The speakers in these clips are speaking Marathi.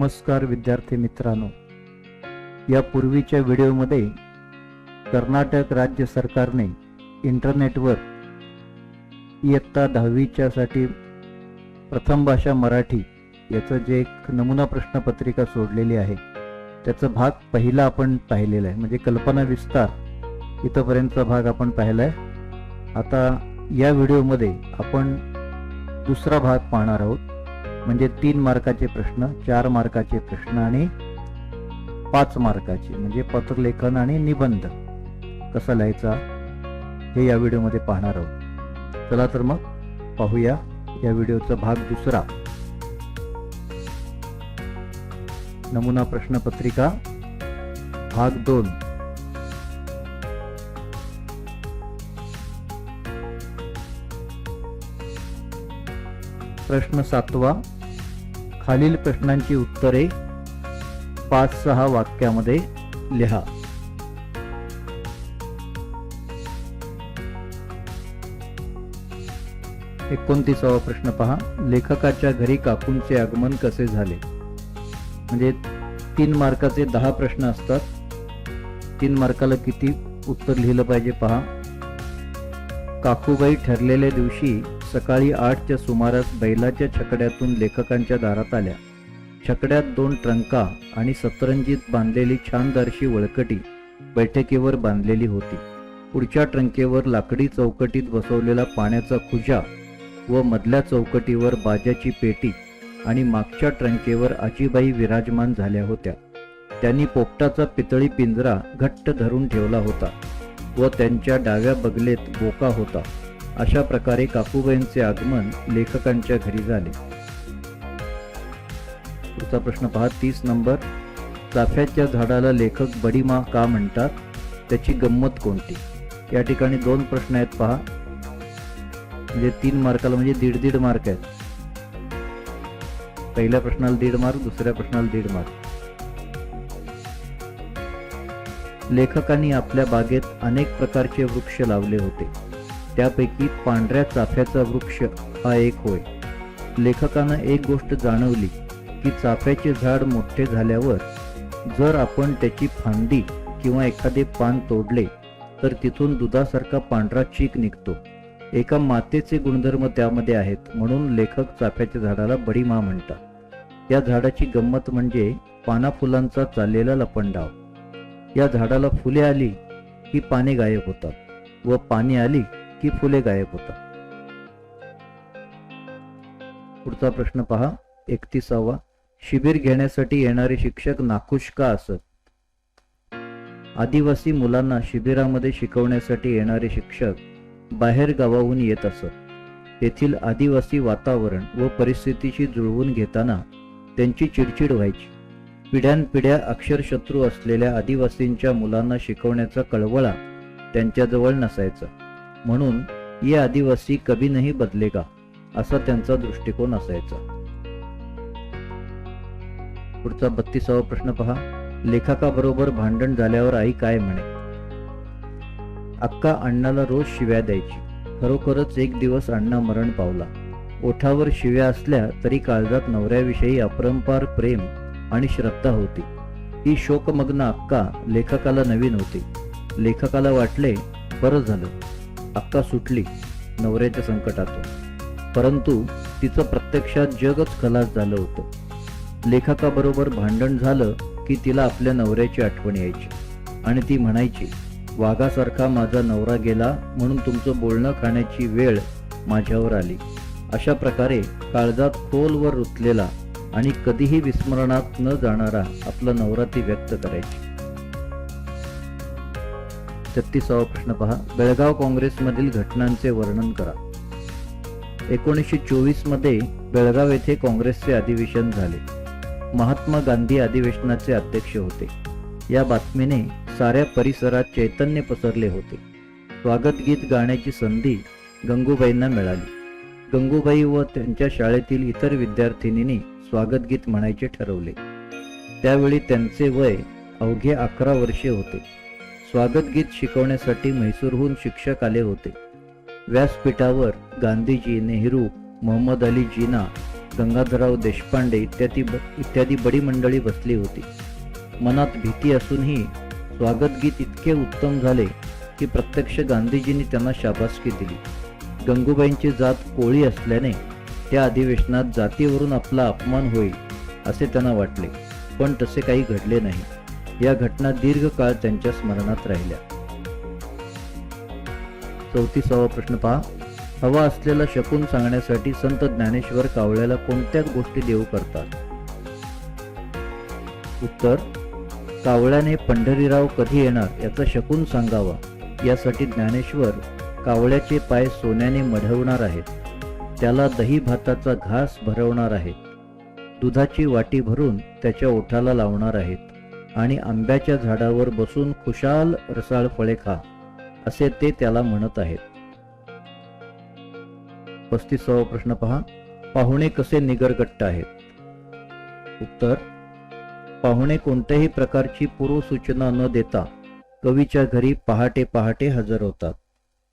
नमस्कार विद्यार्थी मित्रांनो. या पूर्वीच्या व्हिडिओमध्ये कर्नाटक राज्य सरकारने इंटरनेटवर इयत्ता दहावीच्यासाठी प्रथम भाषा मराठी याचं जे एक नमुना प्रश्नपत्रिका सोडलेली आहे त्याचा भाग पहिला आपण पाहिलेला आहे. म्हणजे कल्पना विस्तार इथंपर्यंतचा भाग आपण पाहिला आहे. आता या व्हिडिओमध्ये आपण दुसरा भाग पाहणार आहोत. म्हणजे तीन मार्काचे प्रश्न चार मार्काचे प्रश्न आणि पाच मार्काचे म्हणजे पत्रलेखन आणि निबंध. कसा लिहायचा? हे या व्हिडिओमध्ये पाहणार आहोत. चला तर मग पाहूया या व्हिडिओचा भाग दुसरा. नमुना प्रश्नपत्रिका भाग दोन. प्रश्न सातवा. खालील प्रश्नांची उत्तरे पाच सहा वाक्यामध्ये लिहा. एकोणतीसावा प्रश्न पहा. लेखकाच्या घरी काकूंचे आगमन कसे झाले? म्हणजे तीन मार्काचे दहा प्रश्न असतात. तीन मार्काला किती उत्तर लिहिलं पाहिजे पहा. काकूबाई ठरलेल्या दिवशी सकाळी आठच्या सुमारास बैलाच्या छकड्यातून लेखकांच्या दारात आल्या. छकड्यात दोन ट्रंका आणि सतरंजीत बांधलेली छानदारशी वळकटी बैठकीवर बांधलेली होती. पुढच्या ट्रंकेवर लाकडी चौकटीत बसवलेला पाण्याचा खुजा व मधल्या चौकटीवर बाजाची पेटी आणि मागच्या ट्रंकेवर आजीबाई विराजमान झाल्या होत्या. त्यांनी पोपटाचा पितळी पिंजरा घट्ट धरून ठेवला होता व त्यांच्या डाव्या बगलेत बोका होता. अशा प्रकारे काकूबाईंचे आगमन लेखकांच्या घरी झाले. पुढचा प्रश्न पहा तीस नंबर. चाफ्याच्या झाडाला लेखक बडीमा का म्हणतात? त्याची गंमत कोणती? या ठिकाणी दोन प्रश्न आहेत पहा. म्हणजे तीन मार्काला म्हणजे दीड दीड मार्क आहेत. पहिल्या प्रश्नाला दीड मार्क दुसऱ्या प्रश्नाला दीड मार्क. लेखकांनी आपल्या बागेत अनेक प्रकारचे वृक्ष लावले होते. त्यापैकी पांढऱ्या चाफ्याचा वृक्ष हा एक होय. लेखकानं एक गोष्ट जाणवली की चाफ्याचे झाड मोठे झाल्यावर जर आपण त्याची फांदी किंवा एखादे पान तोडले तर तिथून दुधासारखा पांढरा चीक निघतो. एका मातेचे गुणधर्म त्यामध्ये आहेत म्हणून लेखक चाफ्याच्या झाडाला बडीमा म्हणतात. या झाडाची गंमत म्हणजे पाना फुलांचा चाललेला लपंडाव. या झाडाला फुले आली की पाने गायब होतात. व पाने आली की फुले गायब होतात. पुढचा प्रश्न पहा. एकतीसावा. शिबिर घेण्यासाठी येणारे शिक्षक नाखुश का असत? आदिवासी मुलांना शिबिरामध्ये शिकवण्यासाठी येणारे शिक्षक बाहेर गावाहून येत असत. तेथील आदिवासी वातावरण व परिस्थितीशी जुळवून घेताना त्यांची चिडचिड व्हायची. पिढ्यानपिढ्या अक्षरशत्रू असलेल्या आदिवासींच्या मुलांना शिकवण्याचा कळवळा त्यांच्याजवळ नसायचा. म्हणून ये आदिवासी कभी नाही बदलेगा असा त्यांचा दृष्टिकोन असायचा. पुढचा बत्तीसावा प्रश्न पहा. लेखकाबरोबर भांडण झाल्यावर आई काय म्हणे? अक्का अण्णाला रोज शिव्या द्यायची. खरोखरच एक दिवस अण्णा मरण पावला. ओठावर शिव्या असल्या तरी काळजात नवऱ्याविषयी अपरंपार प्रेम आणि श्रद्धा होती. ही शोकमग्न अक्का लेखकाला नवीन होती. लेखकाला वाटले बरं झालं. अक्का सुटली नवऱ्याच्या संकटातून. परंतु तिचं प्रत्यक्षात जगच खलास झालं होतं. लेखकाबरोबर भांडण झालं की तिला आपल्या नवऱ्याची आठवण यायची. आणि ती म्हणायची वाघासारखा माझा नवरा गेला म्हणून तुमचं बोलणं खाण्याची वेळ माझ्यावर आली. अशा प्रकारे काळजात खोलवर रुतलेला आणि कधीही विस्मरणात न जाणारा आपला नवरा ती व्यक्त करायची. छत्तीसावा प्रश्न पहा. बेळगाव काँग्रेसमधील घटनांचे वर्णन करा. एकोणीसशे चोवीसमध्ये बेळगाव येथे काँग्रेसचे अधिवेशन झाले. महात्मा गांधी अधिवेशनाचे अध्यक्ष होते. या बातमीने साऱ्या परिसरात चैतन्य पसरले होते. स्वागत गीत गाण्याची संधी गंगूबाईंना मिळाली. गंगूबाई व त्यांच्या शाळेतील इतर विद्यार्थिनींनी स्वागत गीत म्हणायचे ठरवले. त्यावेळी त्यांचे वय अवघे अकरा वर्षे होते. स्वागत गीत शिकवण्यासाठी म्हैसूरहून शिक्षक आले होते. व्यासपीठावर गांधीजी नेहरू मोहम्मद अली जिना गंगाधरराव देशपांडे इत्यादी इत्यादी बडी मंडळी बसली होती. मनात भीती असूनही स्वागत गीत इतके उत्तम झाले की प्रत्यक्ष गांधीजींनी त्यांना शाबासकी दिली. गंगूबाईंची जात कोळी असल्याने त्या अधिवेशनात जातीवरून आपला अपमान होईल असे त्यांना वाटले. पण तसे काही घडले नाही. या घटना दीर्घकाळ त्यांच्या स्मरणात राहिल्या. चौतीसावा प्रश्न पहा. हवा असलेला शकून सांगण्यासाठी संत ज्ञानेश्वर कावळ्याला कोणत्या गोष्टी देऊ करतात? उत्तर कावळ्याने पंढरीराव कधी येणार याचा शकून सांगावा. यासाठी ज्ञानेश्वर कावळ्याचे पाय सोन्याने मढवणार आहेत. त्याला दही भाताचा घास भरवणार आहेत. दुधाची वाटी भरून त्याच्या ओठाला लावणार आहेत. आणि आंब्याच्या झाडावर बसून खुशाल रसाळ फळे खा असे ते त्याला म्हणत आहेत. पस्तीसावा प्रश्न पहा पाहुणे कसे निगरगट्ट आहेत? उत्तर पाहुणे कोणत्याही प्रकारची पूर्वसूचना न देता कवीच्या घरी पहाटे पहाटे हजर होतात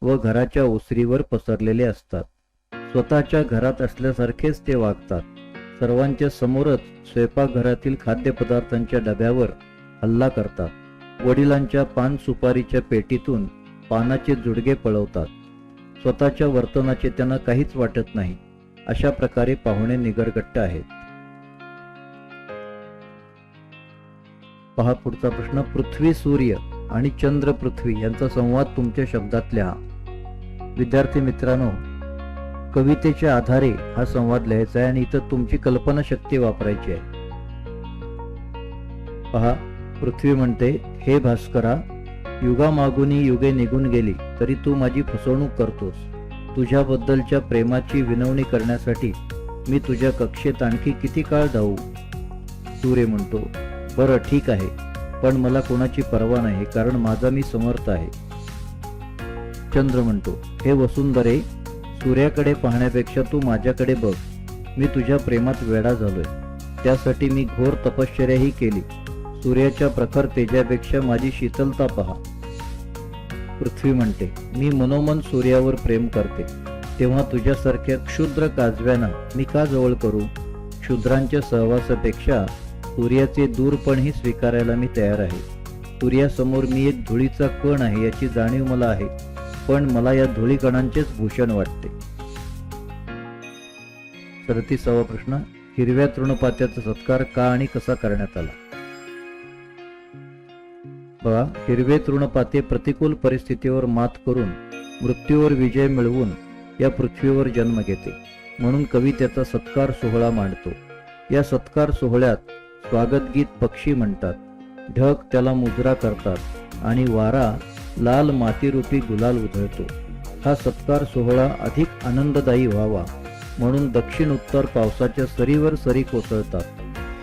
व घराच्या ओसरीवर पसरलेले असतात. स्वतःच्या घरात असल्यासारखेच ते वागतात. सर्वांच्या समोरच स्वयंपाकघरातील खाद्यपदार्थांच्या डब्यावर हल्ला करतात. वडिलांच्या पान सुपारीच्या पेटीतून पानाचे जुडगे पळवतात. स्वतःच्या वर्तनाचे त्यांना काहीच वाटत नाही. अशा प्रकारे पाहुणे निगरगट्ट आहेत. पहा पुढचा प्रश्न. पृथ्वी सूर्य आणि चंद्र पृथ्वी यांचा संवाद तुमच्या शब्दात लिहा विद्यार्थी मित्रांनो कवितेच्या आधारे हा संवाद लिहायचा आहे आणि इथं तुमची कल्पनाशक्ती वापरायची आहे. पहा पृथ्वी म्हणते हे भास्करा युगामागुनी युगे निघून गेली तरी तू माझी फसवणूक करतोस. तुझ्याबद्दलच्या प्रेमाची विनवणी करण्यासाठी मी तुझ्या कक्षेत आणखी किती काळ जाऊ? सूर्य म्हणतो बरं ठीक आहे पण मला कोणाची पर्वा नाही कारण माझा मी समर्थ आहे. चंद्र म्हणतो हे वसुंधरे सूर्याकडे पाहण्यापेक्षा तू माझ्याकडे बघ. मी तुझ्या प्रेमात वेडा झालोय. त्यासाठी मी घोर तपश्चर्याही केली. सूर्याच्या प्रखर तेजापेक्षा माझी शीतलता पहा. पृथ्वी म्हणते मी मनोमन सूर्यावर प्रेम करते. तेव्हा तुझ्यासारख्या क्षुद्र काजव्यांना मी का जवळ करू? क्षुद्रांच्या सहवासापेक्षा सूर्याचे दूरपणही स्वीकारायला मी तयार आहे. सूर्यासमोर मी एक धुळीचा कण आहे याची जाणीव मला आहे पण मला या धुळीकणांचेच भूषण वाटते. सदतीसावा प्रश्न हिरव्या तृणपात्याचा सत्कार का आणि कसा करण्यात आला? फळा हिरवे तृणपाते प्रतिकूल परिस्थितीवर मात करून मृत्यूवर विजय मिळवून या पृथ्वीवर जन्म घेते. म्हणून कवी त्याचा सत्कार सोहळा मांडतो. या सत्कार सोहळ्यात स्वागतगीत पक्षी म्हणतात. ढग त्याला मुजरा करतात आणि वारा लाल मातीरूपी गुलाल उधळतो. हा सत्कार सोहळा अधिक आनंददायी व्हावा म्हणून दक्षिण उत्तर पावसाच्या सरीवर सरी कोसळतात.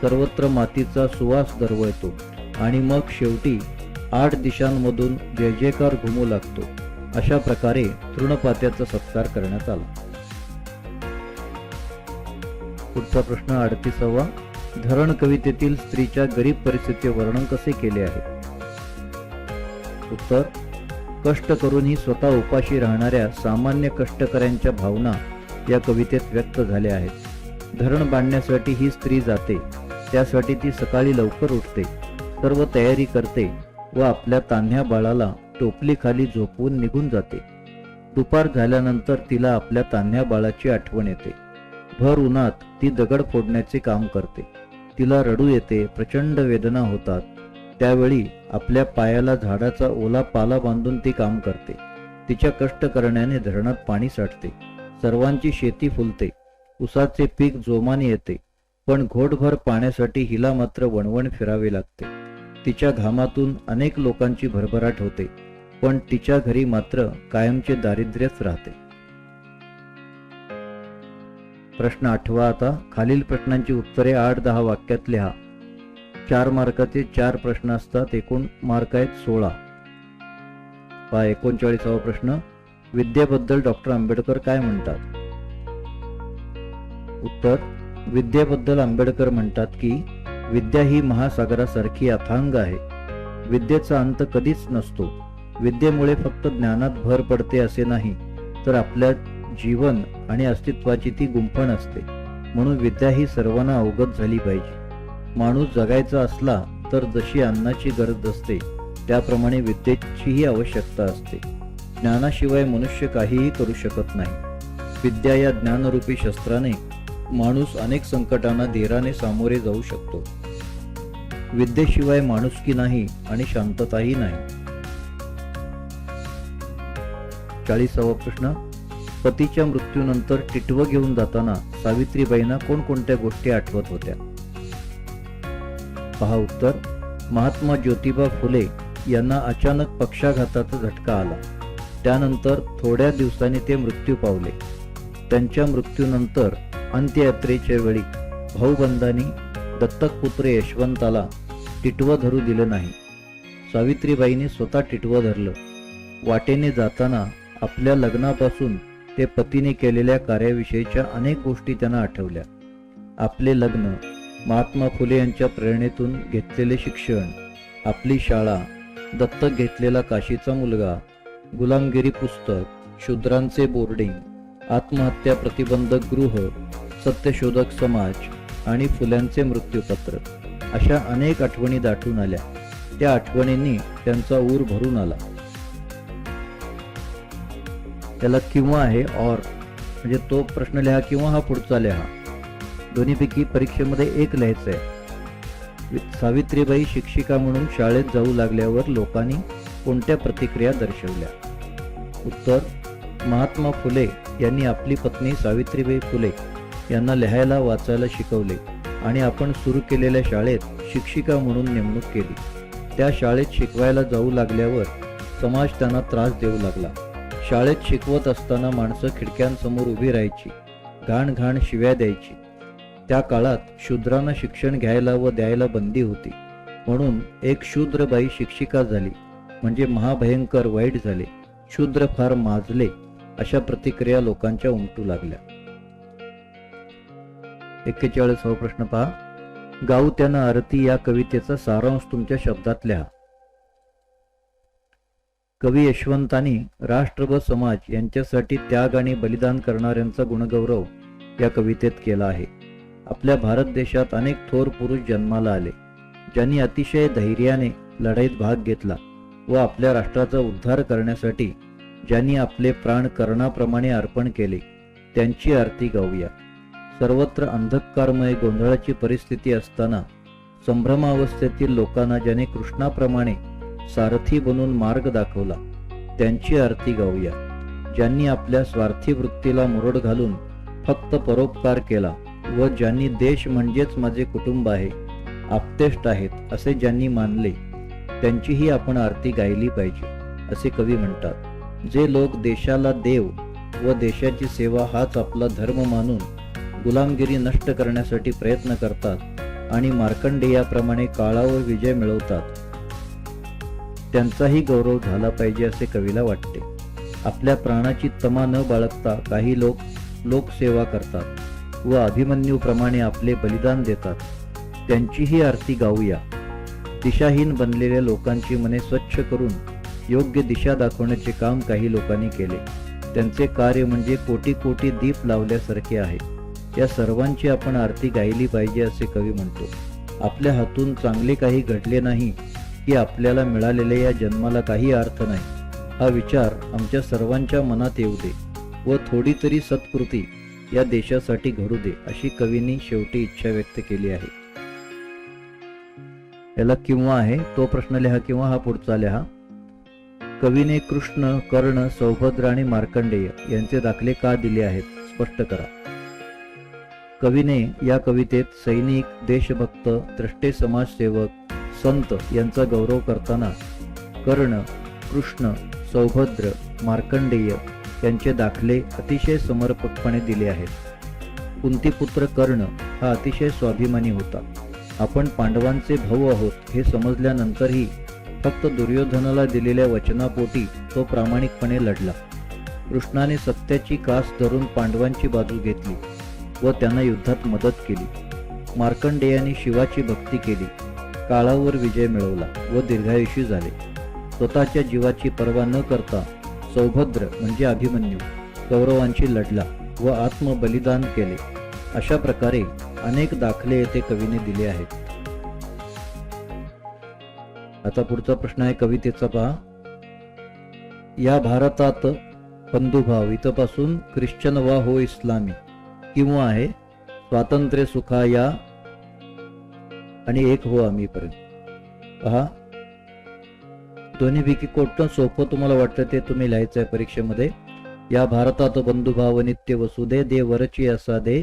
सर्वत्र मातीचा सुवास दरवळतो आणि मग शेवटी आठ दिशांमधून जय जयकार घुमू लागतो. अशा प्रकारे तृणपात्याचा सत्कार करण्यात आला. पुढचा प्रश्न अडतीसावा. धरण कवितेतील स्त्रीच्या गरीब परिस्थितीचे वर्णन कसे केले आहे? उत्तर कष्ट करूनही स्वतः उपाशी राहणाऱ्या सामान्य कष्टकऱ्यांच्या भावना या कवितेत व्यक्त झाल्या आहेत. धरण बांधण्यासाठी ही स्त्री जाते. त्यासाठी ती सकाळी लवकर उठते. सर्व तयारी करते. व आपल्या तान्ह्या बाळाला टोपलीखाली झोपवून निघून जाते. दुपार झाल्यानंतर तिला आपल्या तान्ह्या बाळाची आठवण येते. भर उन्हात ती दगड फोडण्याचे काम करते. तिला रडू येते प्रचंड वेदना होतात. त्यावेळी आपल्या पायाला झाडाचा ओला पाला बांधून ती काम करते. तिच्या कष्ट करण्याने धरणात पाणी साठते. सर्वांची शेती फुलते. उसाचे पीक जोमाने येते. पण घोटभर पाण्यासाठी हिला मात्र वणवण फिरावे लागते. तिच्या घामातून अनेक लोकांची भरभराट होते पण तिच्या घरी मात्र कायमचे दारिद्र्यच राहते. प्रश्न आठवा आता खालील प्रश्नांची उत्तरे आठ दहा वाक्यात लिहा. चार मार्काचे चार प्रश्न असतात एकूण मार्क आहेत सोळा. पहा एकोणचाळीसावा प्रश्न. विद्येबद्दल डॉक्टर आंबेडकर काय म्हणतात? उत्तर. विद्येबद्दल आंबेडकर म्हणतात की विद्या ही महासागरासारखी अथांग आहे. विद्येचा अंत कधीच नसतो. विद्येमुळे फक्त ज्ञानात भर पडते असे नाही तर आपल्या जीवन आणि अस्तित्वाची ती गुंफण असते. म्हणून विद्या ही सर्वांना अवगत झाली पाहिजे. माणूस जगायचा असला तर जशी अन्नाची गरज असते त्याप्रमाणे विद्येचीही आवश्यकता असते. ज्ञानाशिवाय मनुष्य काहीही करू शकत नाही. विद्या या ज्ञानरूपी शस्त्राने माणूस अनेक संकटांना धीराने सामोरे जाऊ शकतो. विद्येशिवाय माणुसकी नाही आणि शांतताही नाही. चाळीसावा प्रश्न. पतीच्या मृत्यूनंतर टिटवं घेऊन जाताना सावित्रीबाईंना कोणकोणत्या गोष्टी आठवत होत्या? पहा उत्तर. महात्मा ज्योतिबा फुले यांना अचानक पक्षाघाताचा झटका आला. त्यानंतर थोड्या दिवसांनी ते मृत्यू पावले. त्यांच्या मृत्यूनंतर अंत्ययात्रेच्या वेळी भाऊबंधांनी दत्तक पुत्र यशवंताला टिटवं धरू दिलं नाही. सावित्रीबाईंनी स्वतः टिटवं धरलं. वाटेने जाताना आपल्या लग्नापासून ते पतीने केलेल्या कार्याविषयीच्या अनेक गोष्टी त्यांना आठवल्या. आपले लग्न महात्मा फुले यांच्या प्रेरणेतून घेतलेले शिक्षण आपली शाळा दत्तक घेतलेला काशीचा मुलगा गुलामगिरी पुस्तक शूद्रांचे बोर्डिंग आत्महत्या प्रतिबंधक गृह सत्यशोधक समाज आणि फुल्यांचे मृत्यूपत्र अशा अनेक आठवणी दाटून आल्या. त्या आठवणींनी त्यांचा ऊर भरून आला. त्याला किंवा आहे और म्हणजे तो प्रश्न लिहा किंवा हा पुढचा लिहा. दोन्हीपैकी परीक्षेमध्ये एक लिहायचं आहे सावित्रीबाई शिक्षिका म्हणून शाळेत जाऊ लागल्यावर लोकांनी कोणत्या प्रतिक्रिया दर्शवल्या? उत्तर महात्मा फुले यांनी आपली पत्नी सावित्रीबाई फुले यांना लिहायला वाचायला शिकवले आणि आपण सुरू केलेल्या शाळेत शिक्षिका म्हणून नेमणूक केली. त्या शाळेत शिकवायला जाऊ लागल्यावर समाज त्यांना त्रास देऊ लागला. शाळेत शिकवत असताना माणसं खिडक्यांसमोर उभी राहायची घाण घाण शिव्या द्यायची. त्या काळात शूद्रांना शिक्षण घ्यायला व द्यायला बंदी होती. म्हणून एक शूद्रबाई शिक्षिका झाली म्हणजे महाभयंकर वाईट झाले. शूद्र फार माजले अशा प्रतिक्रिया लोकांच्या उमटू लागल्या. एक्केचाळीसावा प्रश्न पहा. गाऊ त्यानं आरती या कवितेचा सारांश तुमच्या शब्दात लिहा कवी यशवंतांनी राष्ट्र व समाज यांच्यासाठी त्याग आणि बलिदान करणाऱ्यांचा गुणगौरव या कवितेत केला आहे. आपल्या भारत देशात अनेक थोर पुरुष जन्माला आले. ज्यांनी अतिशय धैर्याने लढाईत भाग घेतला व आपल्या राष्ट्राचा उद्धार करण्यासाठी ज्यांनी आपले प्राण कर्णाप्रमाणे अर्पण केले त्यांची आरती गाऊया. सर्वत्र अंधकारमय गोंधळाची परिस्थिती असताना संभ्रमावस्थेतील लोकांना ज्याने कृष्णाप्रमाणे सारथी बनून मार्ग दाखवला त्यांची आरती गाऊया. ज्यांनी आपल्या स्वार्थी वृत्तीला मुरड घालून फक्त परोपकार केला व ज्यांनी देश म्हणजेच माझे कुटुंब आहे आपतेष्ट आहेत असे ज्यांनी मानले त्यांचीही आपण आरती गायली पाहिजे असे कवी म्हणतात. जे लोक देशाला देव व देशाची सेवा हाच आपला धर्म मानून गुलामगिरी नष्ट करण्यासाठी प्रयत्न करतात आणि मार्कंडेयाप्रमाणे काळावर विजय मिळवतात. त्यांचाही गौरव झाला पाहिजे असे कवीला वाटते. आपल्या प्राणाची तमा न बाळगता काही लोक लोकसेवा करतात व अभिमन्यूप्रमाणे आपले बलिदान देतात. त्यांचीही आरती गाऊया. दिशाहीन बनलेल्या लोकांची मने स्वच्छ करून योग्य दिशा दाखवण्याचे काम काही लोकांनी केले. त्यांचे कार्य म्हणजे कोटी कोटी दीप लावल्यासारखे आहे. या सर्वांची आपण आरती गायली पाहिजे असे कवी म्हणतो. आपल्या हातून चांगले काही घडले नाही की आपल्याला मिळालेल्या या जन्माला काही अर्थ नाही. हा विचार आमच्या सर्वांच्या मनात येऊ दे व थोडी तरी सत्कृती या देशासाठी घडू दे अशी कवींनी शेवटी इच्छा व्यक्त केली आहे. याला किंवा आहे तो प्रश्न लिहा किंवा हा पुढचा लिहा. कवीने कृष्ण कर्ण सौभद्र आणि मार्कंडेय यांचे दाखले का दिले आहेत स्पष्ट करा. कवीने या कवितेत सैनिक देशभक्त द्रष्टे समाजसेवक संत यांचा गौरव करताना कर्ण कृष्ण सौभद्र मार्कंडेय यांचे दाखले अतिशय समर्पकपणे दिले आहेत. कुंतीपुत्र कर्ण हा अतिशय स्वाभिमानी होता. आपण पांडवांचे भाऊ आहोत हे समजल्यानंतरही फक्त दुर्योधनाला दिलेल्या वचनापोटी तो प्रामाणिकपणे लढला. कृष्णाने सत्याची कास धरून पांडवांची बाजू घेतली. व त्यांना युद्धात मदत केली. मार्कंडेयाने शिवाची भक्ती केली. काळावर विजय मिळवला व दीर्घायुषी झाले. स्वतःच्या जीवाची पर्वा न करता सौभद्र म्हणजे अभिमन्यू कौरवांशी लढला व आत्मबलिदान केले. अशा प्रकारे अनेक दाखले येथे कवीने दिले आहेत. आता पुढचा प्रश्न आहे कवितेचा पहा. या भारतात बंधुभाव इथपासून ख्रिश्चन वा हो इस्लामी. किंवा आहे स्वातंत्र्य सुखा या आणि एक हो आम्ही पर्यंत. पहा. दोन्हीपैकी कोणतं सोपं तुम्हाला वाटतं ते तुम्ही लिहायचं आहे परीक्षेमध्ये. या भारतात बंधुभाव नित्य वसुदे दे वरची असा दे.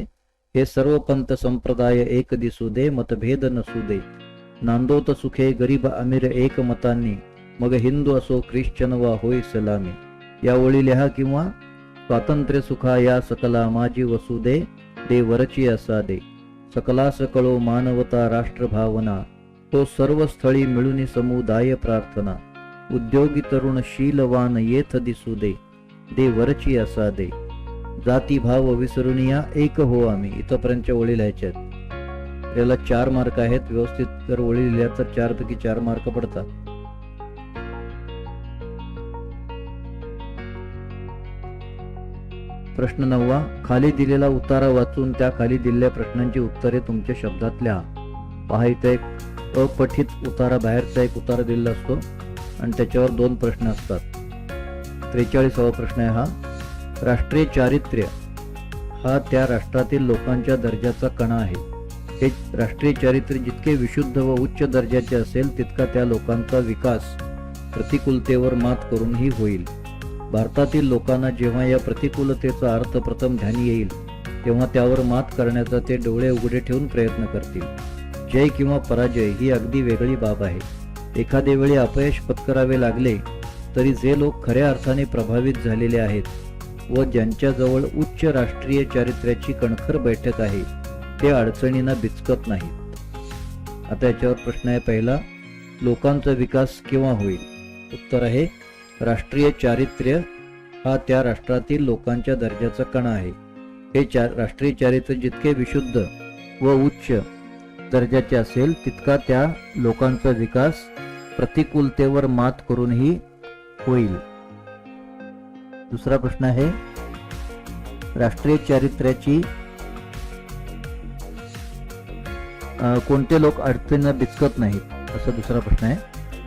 हे सर्व पंत संप्रदाय एक दिसू दे मतभेद नसू दे. नांदोत सुखे गरीब अमीर एक मतांनी. मग हिंदू असो ख्रिश्चन वा होय सलामी. या ओळी लिहा किंवा स्वातंत्र्य सुखा या सकला माझी वसू दे दे वरची असा दे सकला सकळो मानवता राष्ट्रभावना तो सर्व स्थळी मिळून समुदाय प्रार्थना. उद्योगी तरुण शीलवान येथ दिसू दे दे वरची असा दे जाती भाव विसरून या एक हो आम्ही इथपर्यंतच्या ओळी लिहायच्यात याला चार मार्क आहेत व्यवस्थित जर ओळी लिहिल्या तर चारपैकी चार मार्क पडतात. प्रश्न नववा खाली दिलेला उतारा वाचून त्या खाली दिलेल्या प्रश्नांची उत्तरे तुमच्या शब्दात लिहा पहा इथं एक अपठित उतारा बाहेरचा एक उतारा दिलेला असतो आणि त्याच्यावर दोन प्रश्न असतात. त्रेचाळीसावा प्रश्न आहे हा. राष्ट्रीय चारित्र्य हा त्या राष्ट्रातील लोकांच्या दर्जाचा कणा आहे. हे राष्ट्रीय चारित्र्य जितके विशुद्ध व उच्च दर्जाचे असेल तितका त्या लोकांचा विकास प्रतिकूलतेवर मात करूनही होईल. भारतातील लोकांना जेव्हा या प्रतिकूलतेचा अर्थ प्रथम ध्यानी येईल तेव्हा त्यावर मात करण्याचा ते डोळे उघडे ठेवून प्रयत्न करतील. जय किंवा पराजय ही अगदी वेगळी बाब आहे. एखाद्या वेळी अपयश पत्करावे लागले तरी जे लोक खऱ्या अर्थाने प्रभावित झालेले आहेत व ज्यांच्याजवळ उच्च राष्ट्रीय चारित्र्याची कणखर बैठक आहे ते अडचणींना बिचकत नाहीत. आता याच्यावर प्रश्न आहे पहिला लोकांचा विकास केव्हा होईल? उत्तर आहे राष्ट्रीय चारित्र्य हा त्या राष्ट्रातील लोकांच्या दर्जाचा कणा आहे. हे चार राष्ट्रीय चारित्र्य जितके विशुद्ध व उच्च दर्जाचे असेल तितका त्या लोकांचा विकास प्रतिकूलतेवर मात करूनही होईल. दुसरा प्रश्न आहे राष्ट्रीय चारित्र्याची कोणते लोक अडचणींना बिचकत नाहीत? असा दुसरा प्रश्न आहे.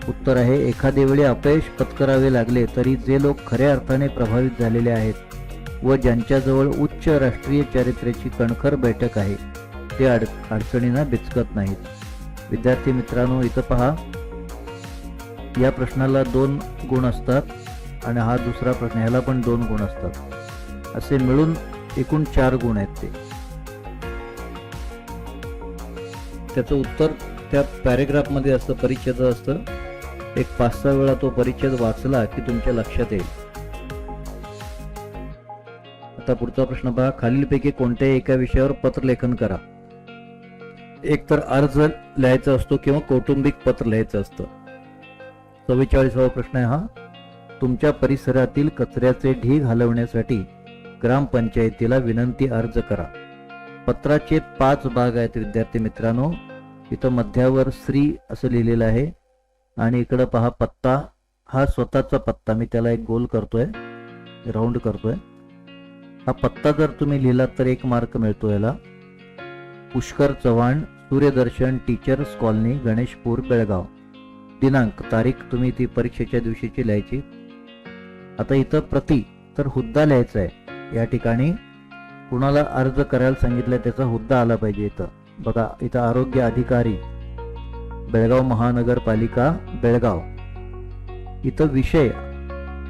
उत्तर आहे एखाद्या वेळी अपयश पत्करावे लागले तरी जे लोक खऱ्या अर्थाने प्रभावित झालेले आहेत व ज्यांच्याजवळ उच्च राष्ट्रीय चारित्र्याची कणखर बैठक आहे ते अड अडचणींना बिचकत नाहीत. विद्यार्थी मित्रांनो इथं पहा. या प्रश्नाला दोन गुण असतात आणि हा दुसरा प्रश्न ह्याला पण दोन गुण असतात. असे मिळून एकूण चार गुण आहेत ते. त्याचं उत्तर त्या पॅरेग्राफमध्ये असतं परिच्छेद असतं. एक पाच सहा वेळा तो परिच्छेद वाचला की तुमच्या लक्षात येईल. आता पुढचा प्रश्न पहा. खालीलपैकी कोणत्याही एका विषयावर पत्रलेखन करा. एक तर अर्ज लिहायचा असतो किंवा कौटुंबिक पत्र लिहायचं असतं. चव्वेचाळीसावा प्रश्न आहे हा. तुमच्या परिसरातील कचऱ्याचे ढीग घालवण्यासाठी ग्रामपंचायतीला विनंती अर्ज करा. पत्राचे पाच भाग आहेत विद्यार्थी मित्रांनो. इथं मध्यावर श्री असं लिहिलेलं आहे. आणि इकडं पहा पत्ता. हा स्वतःचा पत्ता. मी त्याला एक गोल करतोय. राऊंड करतोय. हा पत्ता जर तुम्ही लिहिलात तर एक मार्क मिळतो याला. Pushkar Chavan Suryadarshan teachers colony Ganeshpur Belgaum. दिनांक तारीख तुम्ही ती परीक्षेच्या दिवशीची लिहायची. आता इथं प्रति तर हुद्दा लिहायचा आहे. या ठिकाणी कुणाला अर्ज करायला सांगितलं त्याचा हुद्दा आला पाहिजे इथं. बघा इथं आरोग्य अधिकारी बेळगाव महानगरपालिका बेळगाव. इथं विषय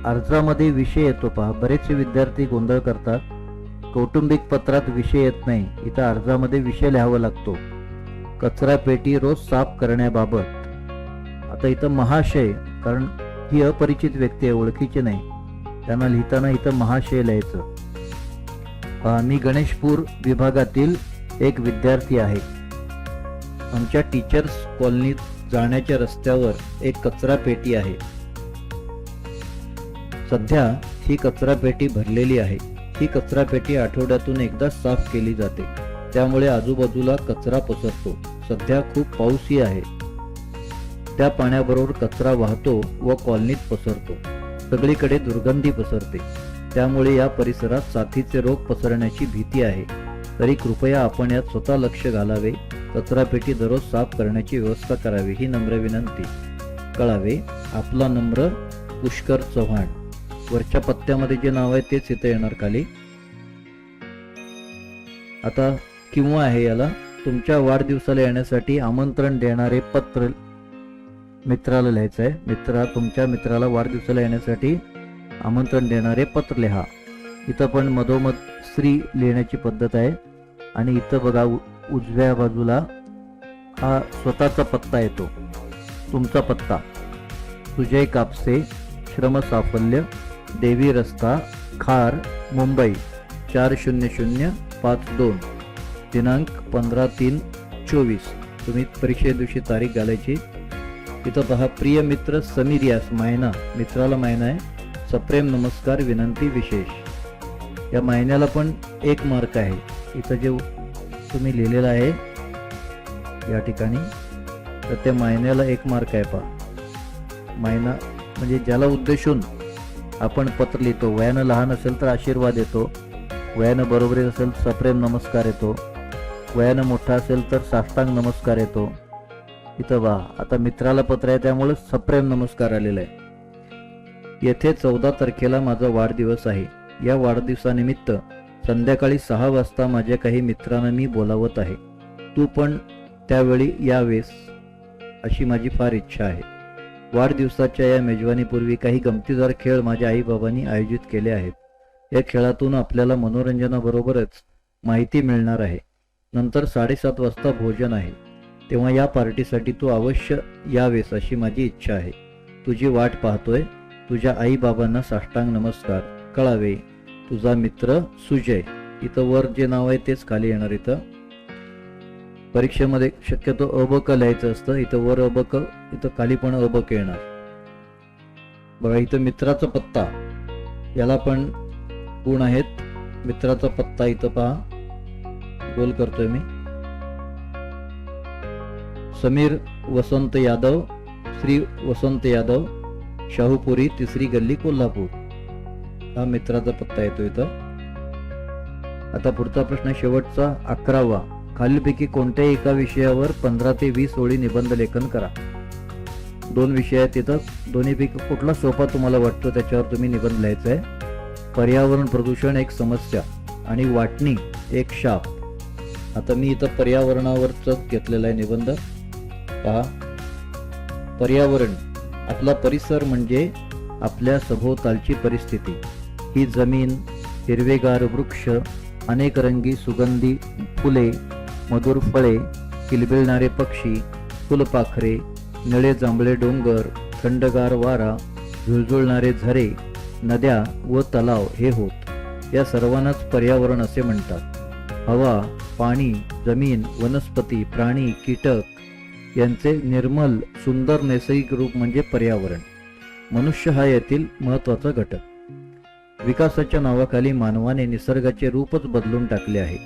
अर्जामध्ये विषय येतो पहा. बरेचसे विद्यार्थी गोंधळ करतात. कौटुंबिक पत्रात विषय येत नाही. इथं अर्जामध्ये विषय लिहावा लागतो. कचरा पेटी रोज साफ करण्याबाबत. आता इथं महाशय कारण ही अपरिचित व्यक्ती आहे ओळखीची नाही. त्यांना लिहिताना इथं महाशय लिहायचं. मी गणेशपूर विभागातील एक विद्यार्थी आहे. आमच्या टीचर्स कॉलनीत जाण्याच्या रस्त्यावर एक कचरा पेटी आहे. सध्या ही कचरा पेटी भरलेली आहे. ही कचरा पेटी आठवड्यातून एकदा साफ केली जाते. त्यामुळे आजूबाजूला कचरा पसरतो. सध्या खूप पाऊसही आहे. त्या पाण्याबरोबर कचरा वाहतो व कॉलनीत पसरतो. सगळीकडे दुर्गंधी पसरते. त्यामुळे या परिसरात साथीचे रोग पसरण्याची भीती आहे. तरी कृपया आपण यात स्वतः लक्ष घालावे. कचरापेटी दररोज साफ करण्याची व्यवस्था करावी ही नम्र विनंती. कळावे आपला नम्र पुष्कर चव्हाण. वरच्या पत्त्यामध्ये जे नाव आहे तेच इथं येणार खाली. आता किंवा आहे याला तुमच्या वाढदिवसाला येण्यासाठी आमंत्रण देणारे पत्र मित्राला लिहायचं आहे. मित्रा तुमच्या मित्राला वाढदिवसाला येण्यासाठी आमंत्रण देणारे पत्र लिहा. इथं पण मधोमध श्री लिहिण्याची पद्धत आहे. आणि इथं बघा उ- उजव्या बाजूला हा स्वतःचा पत्ता येतो. तुमचा पत्ता. सुजय कापसे श्रमसाफल्य देवी रस्ता खार मुंबई चार शून्य शून्य पाच दोन दिनांक पंधरा तीन चोवीस. तुम्ही परीक्षे दिवशी तारीख घालायची. इथं पहा प्रिय मित्र समीर यास मायना. मित्राला मायना आहे. सप्रेम नमस्कार विनंती विशेष. या महिन्याला पण एक मार्क आहे. इथं जे तुम्ही लिहिलेलं आहे या ठिकाणी तर त्या महिन्याला एक मार्क आहे पहा. महिना म्हणजे ज्याला उद्देशून आपण पत्र लिहितो वयानं लहान असेल तर आशीर्वाद येतो वयानं बरोबरीत असेल तर सप्रेम नमस्कार येतो वयानं मोठा असेल तर साष्टांग नमस्कार येतो. इथं वा आता मित्राला पत्र आहे त्यामुळे सप्रेम नमस्कार आलेला आहे. येथे चौदा तारखेला माझा वाढदिवस आहे. या वाढदिवसानिमित्त संध्याकाळी सहा वाजता माझ्या काही मित्रांना मी बोलावत आहे. तू पण त्यावेळी यावेस अशी माझी फार इच्छा आहे. वाढदिवसाच्या या मेजवानीपूर्वी काही गमतीदार खेळ माझ्या आईबाबांनी आयोजित केले आहेत. या खेळातून आपल्याला मनोरंजनाबरोबरच माहिती मिळणार आहे. नंतर साडेसात वाजता भोजन आहे. तेव्हा या पार्टीसाठी तू अवश्य यावेस अशी माझी इच्छा आहे. तुझी वाट पाहतोय. तुझ्या आईबाबांना साष्टांग नमस्कार. कळावे. तुझा मित्र सुजय. इथं वर जे नाव आहे तेच खाली येणार इथं. परीक्षेमध्ये शक्यतो अबक लिहायचं असतं. इथं वर अबक इथं खाली पण अबक येणार. बघा इथं मित्राचा पत्ता. याला पण गुण आहेत. मित्राचा पत्ता इथं पहा. गोल करतोय मी. समीर वसंत यादव श्री वसंत यादव शाहूपुरी तिसरी गल्ली कोल्हापूर. हा मित्राचा पत्ता येतो इथं. आता पुढचा प्रश्न शेवटचा अकरावा. खालीलपैकी कोणत्याही एका विषयावर पंधरा ते वीस ओळी निबंध लेखन करा. दोन विषय आहेत तिथं दोन्हीपैकी कुठला सोपा तुम्हाला वाटतो त्याच्यावर तुम्ही निबंध लिहायचा आहे पर्यावरण प्रदूषण एक समस्या आणि वाटणी एक शाप. आता मी इथं पर्यावरणावरच घेतलेला आहे निबंध. पहा. पर्यावरण आपला परिसर म्हणजे आपल्या सभोवतालची परिस्थिती. ही जमीन हिरवेगार वृक्ष अनेक रंगी सुगंधी फुले मधुर फळे किलबिलणारे पक्षी फुलपाखरे निळे जांभळे डोंगर थंडगार वारा झुळझुळणारे झरे नद्या व तलाव हे होत. या सर्वांनाच पर्यावरण असे म्हणतात. हवा पाणी जमीन वनस्पती प्राणी कीटक यांचे निर्मल सुंदर नैसर्गिक रूप म्हणजे पर्यावरण. मनुष्य हा यातील महत्त्वाचा घटक. विकासाच्या नावाखाली मानवाने निसर्गाचे रूपच बदलून टाकले आहे.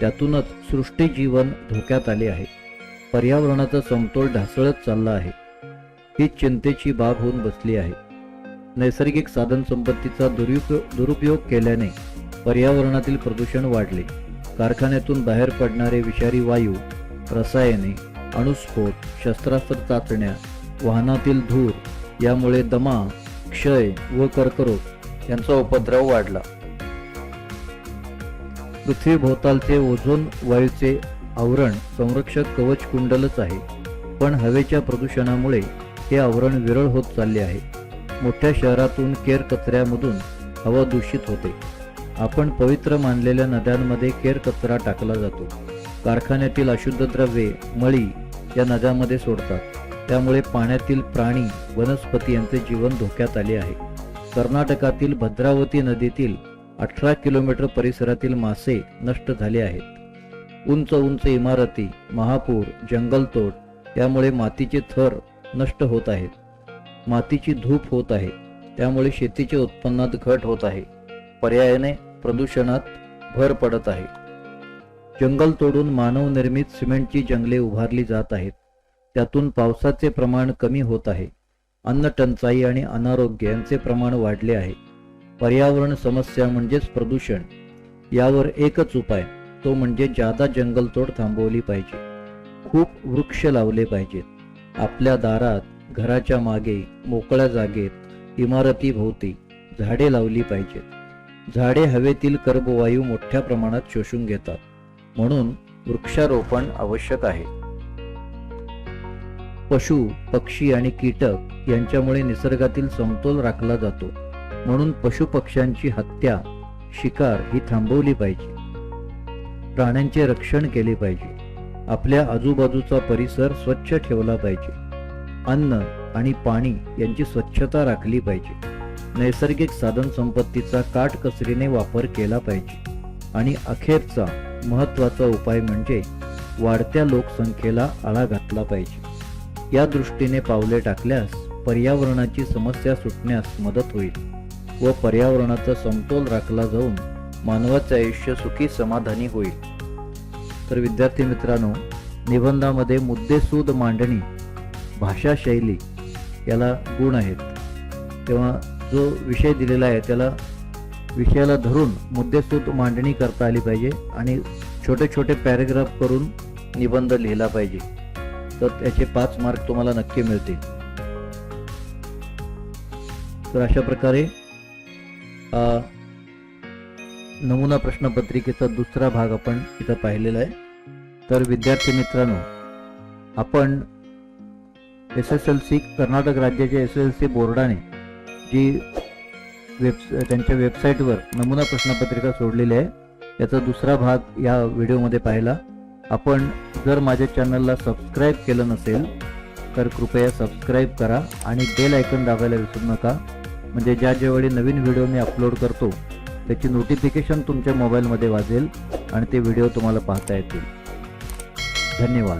त्यातूनच सृष्टी जीवन धोक्यात आले आहे. पर्यावरणाचा समतोल ढासळत चालला आहे. ही चिंतेची बाब होऊन बसली आहे. नैसर्गिक साधनसंपत्तीचा दुरुपयोग दुरुपयोग केल्याने पर्यावरणातील प्रदूषण वाढले. कारखान्यातून बाहेर पडणारे विषारी वायू रसायने अणुस्फोट शस्त्रास्त्र चाचण्या वाहनातील धूर यामुळे दमा क्षय व कर्करोग यांचा उपद्रव वाढला. पृथ्वी भोवतालचे ओझोन वायूचे आवरण संरक्षक कवच कुंडलच आहे. पण हवेच्या प्रदूषणामुळे हे आवरण विरळ होत चालले आहे. मोठ्या शहरातून केर कचऱ्यामधून हवा दूषित होते. आपण पवित्र मानलेल्या नद्यांमध्ये केर कचरा टाकला जातो. कारखान्यातील अशुद्ध द्रव्ये मळी या नद्यांमध्ये सोडतात. त्यामुळे पाण्यातील प्राणी वनस्पती यांचे जीवन धोक्यात आले आहे. कर्नाटकातील भद्रावती नदीतील अठरा किलोमीटर परिसरातील मासे नष्ट झाले आहेत. उंच उंच इमारती महापूर जंगलतोड यामुळे मातीचे थर नष्ट होत आहेत. मातीची धूप होत आहे त्यामुळे शेतीच्या उत्पन्नात घट होत आहे. पर्यायाने प्रदूषणात भर पडत आहे. जंगल तोडून मानवनिर्मित सिमेंटची जंगले उभारली जात आहेत. त्यातून पावसाचे प्रमाण कमी होत आहे. अन्न टंचाई आणि अनारोग्य यांचे प्रमाण वाढले आहे. पर्यावरण समस्या म्हणजेच प्रदूषण. यावर एकच उपाय तो म्हणजे जादा जंगलतोड थांबवली पाहिजे. खूप वृक्ष लावले पाहिजेत. आपल्या दारात घराच्या मागे मोकळ्या जागेत इमारतीभोवती झाडे लावली पाहिजेत. झाडे हवेतील कर्बवायू मोठ्या प्रमाणात शोषून घेतात. म्हणून वृक्षारोपण आवश्यक आहे. पशु पक्षी आणि कीटक यांच्यामुळे निसर्गातील समतोल राखला जातो. म्हणून पशुपक्ष्यांची हत्या शिकार ही थांबवली पाहिजे. प्राण्यांचे रक्षण केले पाहिजे. आपल्या आजूबाजूचा परिसर स्वच्छ ठेवला पाहिजे. अन्न आणि पाणी यांची स्वच्छता राखली पाहिजे. नैसर्गिक साधनसंपत्तीचा काटकसरीने वापर केला पाहिजे. आणि अखेरचा महत्त्वाचा उपाय म्हणजे वाढत्या लोकसंख्येला आळा घातला पाहिजे. या दृष्टीने पावले टाकल्यास पर्यावरणाची समस्या सुटण्यास मदत होईल व पर्यावरणाचा समतोल राखला जाऊन मानवाचे आयुष्य सुखी समाधानी होईल. तर विद्यार्थी मित्रांनो निबंधामध्ये मुद्देसूद मांडणी भाषा शैली याला गुण आहेत. तेव्हा जो विषय दिलेला आहे त्याला विषयाला धरून मुद्देसूद मांडणी करता आली पाहिजे आणि छोटे छोटे पॅरेग्राफ करून निबंध लिहिला पाहिजे. तर त्याचे पाच मार्क तुम्हाला नक्की मिळतील. तर अशा प्रकारे नमुना प्रश्नपत्रिकेचा दुसरा भाग आपण इथं पाहिलेला आहे. तर विद्यार्थी मित्रांनो आपण S S L C Karnataka राज्याच्या एस एस एल सी बोर्डाने जी वेब त्यांच्या वेबसाईटवर नमुना प्रश्नपत्रिका सोडलेली आहे याचा दुसरा भाग या व्हिडिओमध्ये पाहिला. आपण जर माझ्या चॅनलला सबस्क्राईब केलं नसेल तर कृपया सबस्क्राईब करा आणि बेल आयकन दाबायला विसरू नका. म्हणजे ज्या ज्यावेळी नवीन व्हिडिओ मी अपलोड करतो त्याची नोटिफिकेशन तुमच्या मोबाईलमध्ये वाजेल आणि ते व्हिडिओ तुम्हाला पाहता येतील. धन्यवाद.